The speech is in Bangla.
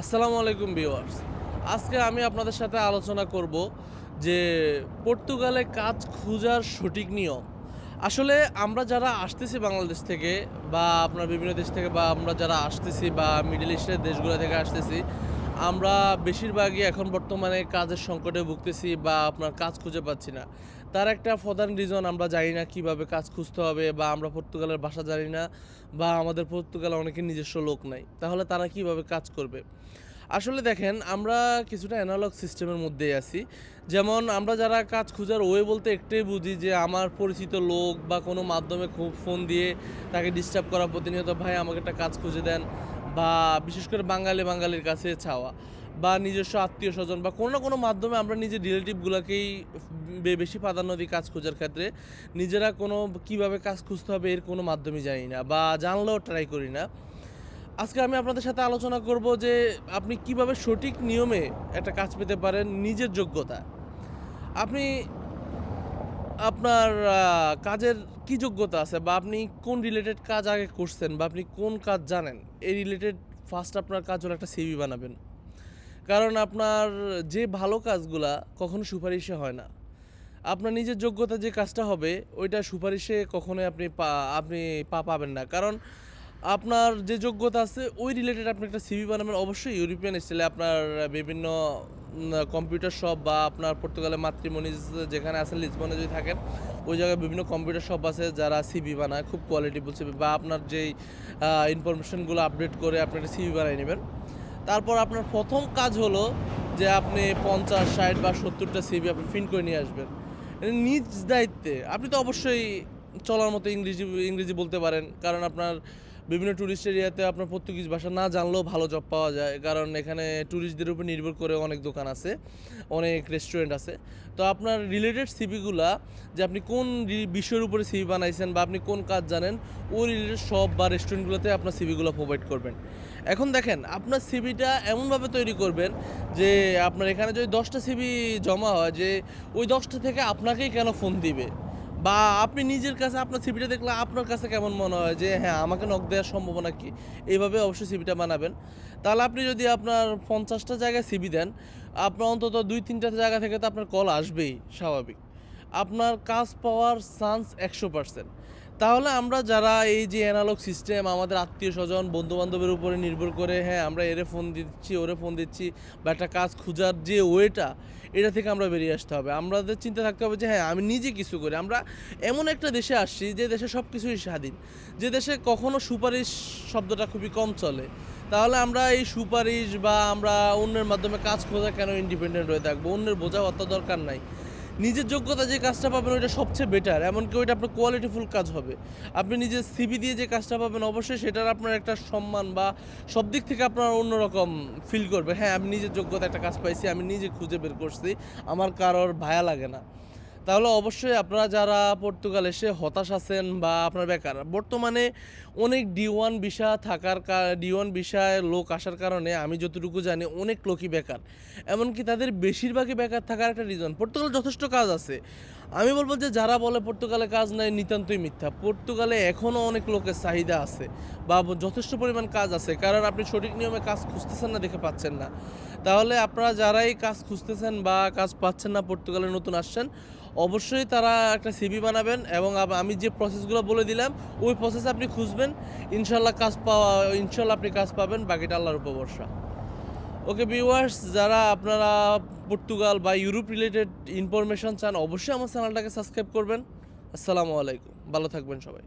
আসসালামু আলাইকুম ভিউয়ার্স। আজকে আমি আপনাদের সাথে আলোচনা করব যে পর্তুগালে কাজ খোঁজার সঠিক নিয়ম। আসলে আমরা যারা আসতেছি বাংলাদেশ থেকে বা আপনার বিভিন্ন দেশ থেকে বা আমরা যারা আসতেছি বা মিডল ইস্টের দেশগুলো থেকে আসতেছি, আমরা বেশিরভাগই এখন বর্তমানে কাজের সংকটে ভুগতেছি বা আপনার কাজ খুঁজে পাচ্ছি না। তার একটা প্রধান রিজন আমরা জানি না কীভাবে কাজ খুঁজতে হবে বা আমরা পর্তুগালের ভাষা জানি না বা আমাদের পর্তুগালে অনেকের নিজস্ব লোক নাই। তাহলে তারা কীভাবে কাজ করবে? আসলে দেখেন, আমরা কিছুটা অ্যানালগ সিস্টেমের মধ্যেই আছি। যেমন আমরা যারা কাজ খোঁজার ওয়ে বলতে একটাই বুঝি যে আমার পরিচিত লোক বা কোনো মাধ্যমে খুব ফোন দিয়ে তাকে ডিস্টার্ব করা প্রতিনিয়ত ভাই আমাকে একটা কাজ খুঁজে দেন বা বিশেষ করে বাঙালি বাঙালির কাছে চাওয়া। বা নিজস্ব আত্মীয় স্বজন বা কোনো না কোনো মাধ্যমে আমরা নিজের রিলেটিভগুলোকেই বেশি প্রাধান্য দিই কাজ খোঁজার ক্ষেত্রে। নিজেরা কোনো কীভাবে কাজ খুঁজতে হবে এর কোনো মাধ্যমই জানি না বা জানলেও ট্রাই করি না। আজকে আমি আপনাদের সাথে আলোচনা করব যে আপনি কীভাবে সঠিক নিয়মে একটা কাজ পেতে পারেন নিজের যোগ্যতা। আপনি আপনার কাজের কি যোগ্যতা আছে বা আপনি কোন রিলেটেড কাজ আগে করছেন বা আপনি কোন কাজ জানেন? এই রিলেটেড ফার্স্ট আপনার কাজ হলো একটা সিভি বানাবেন। কারণ আপনার যে ভালো কাজগুলা কখনো সুপারিশে হয় না। আপনার নিজের যোগ্যতা যে কাজটা হবে, ওইটা সুপারিশে কখনোই আপনি পা আপনি পা পাবেন না। কারণ আপনার যে যোগ্যতা আছে, ওই রিলেটেড আপনি একটা সিভি বানাবেন। অবশ্যই ইউরোপিয়ান স্টাইলে আপনার বিভিন্ন কম্পিউটার শপ বা আপনার পর্তুগালের মাতৃমণি যেখানে আছেন লিসবনে যদি থাকেন, ওই জায়গায় বিভিন্ন কম্পিউটার শপ আছে যারা সিভি বানায়, খুব কোয়ালিটিফুল সিভি বা আপনার যেই ইনফরমেশনগুলো আপডেট করে আপনি একটা সিভি বানিয়ে নেবেন। তারপর আপনার প্রথম কাজ হলো যে আপনি পঞ্চাশ, ষাট বা সত্তরটা সিবি আপনি ফিন করে নিয়ে আসবেন। নিজ দায়িত্বে। আপনি তো অবশ্যই চলার মতো ইংরেজি ইংরেজি বলতে পারেন, কারণ আপনার বিভিন্ন ট্যুরিস্ট এরিয়াতে আপনার পর্তুগিজ ভাষা না জানলেও ভালো জব পাওয়া যায়। কারণ এখানে ট্যুরিস্টদের উপর নির্ভর করে অনেক দোকান আছে, অনেক রেস্টুরেন্ট আছে। তো আপনার রিলেটেড সিভিগুলা যে আপনি কোন বিষয়ের উপরে সিভি বানাইছেন বা আপনি কোন কাজ জানেন, ওই রিলেটেড শপ বা রেস্টুরেন্টগুলোতে আপনার সিভিগুলো প্রোভাইড করবেন। এখন দেখেন, আপনার সিভিটা এমনভাবে তৈরি করবেন যে আপনার এখানে যদি দশটা সিভি জমা হয়, যে ওই দশটা থেকে আপনাকেই কেন ফোন দিবে? বা আপনি নিজের কাছে আপনার সিভিটা দেখলে আপনার কাছে কেমন মনে হয় যে হ্যাঁ আমাকে নখ দেওয়ার সম্ভাবনা কি? এইভাবে অবশ্যই সিভিটা বানাবেন। তাহলে আপনি যদি আপনার পঞ্চাশটা জায়গায় সিভি দেন, আপনার অন্তত দুই, তিনটা জায়গা থেকে তো আপনার কল আসবেই, স্বাভাবিক। আপনার কাজ পাওয়ার চান্স একশো পার্সেন্ট তাহলে আমরা যারা এই যে অ্যানালগ সিস্টেম আমাদের আত্মীয় স্বজন বন্ধু বান্ধবের উপরে নির্ভর করে হ্যাঁ আমরা এরে ফোন দিচ্ছি, ওরে ফোন দিচ্ছি, বা একটা কাজ খোঁজার যে ওয়েটা এটা থেকে আমরা বেরিয়ে আসতে হবে। আমাদের চিন্তা থাকতে হবে যে হ্যাঁ আমি নিজে কিছু করি। আমরা এমন একটা দেশে আসছি যে দেশে সব কিছুই স্বাধীন। যে দেশে কখনো সুপারিশ শব্দটা খুবই কম চলে। তাহলে আমরা এই সুপারিশ বা আমরা অন্যের মাধ্যমে কাজ খোঁজা কেন ইন্ডিপেন্ডেন্ট হয়ে থাকব? অন্যের বোঝা অত দরকার নাই। নিজের যোগ্যতা যে কাজটা পাবেন ওইটা সবচেয়ে বেটার এমনকি ওইটা আপনার কোয়ালিটিফুল কাজ হবে। আপনি নিজের সিবি দিয়ে যে কাজটা পাবেন অবশ্যই সেটার আপনার একটা সম্মান বা সব দিক থেকে আপনার অন্যরকম ফিল করবে। হ্যাঁ আমি নিজের যোগ্যতা একটা কাজ পাইছি, আমি নিজে খুঁজে বের করছি, আমার কারোর ভায়া লাগে না। তাহলে অবশ্যই আপনারা যারা পর্তুগাল এসে হতাশ আছেন বা আপনার বেকার, বর্তমানে অনেক ডি ওয়ান ভিসা থাকার ডি ওয়ান ভিসায় লোক আসার কারণে আমি যতটুকু জানি অনেক লোকই বেকার। এমনকি তাদের বেশিরভাগই বেকার থাকার একটা রিজন পর্তুগাল যথেষ্ট কাজ আছে। আমি বলব যে যারা বলে পর্তুগালে কাজ নাই, নিতান্তই মিথ্যা। পর্তুগালে এখনও অনেক লোকের চাহিদা আছে বা যথেষ্ট পরিমাণ কাজ আছে, কারণ আপনি সঠিক নিয়মে কাজ খুঁজতেছেন না, দেখে পাচ্ছেন না। তাহলে আপনারা যারাই কাজ খুঁজতেছেন বা কাজ পাচ্ছেন না, পর্তুগালে নতুন আসছেন, অবশ্যই তারা একটা সিভি বানাবেন এবং আমি যে প্রসেসগুলো বলে দিলাম, ওই প্রসেস আপনি খুঁজবেন। ইনশাল্লাহ কাজ পাওয়া, ইনশাল্লাহ আপনি কাজ পাবেন, বাকিটা আল্লাহর উপর ওকে ভিউয়ার্স যারা আপনারা পর্তুগাল বা ইউরোপ রিলেটেড ইনফরমেশন চান, অবশ্যই আমার চ্যানেলটাকে সাবস্ক্রাইব করবেন। আসসালামু আলাইকুম। ভালো থাকবেন সবাই।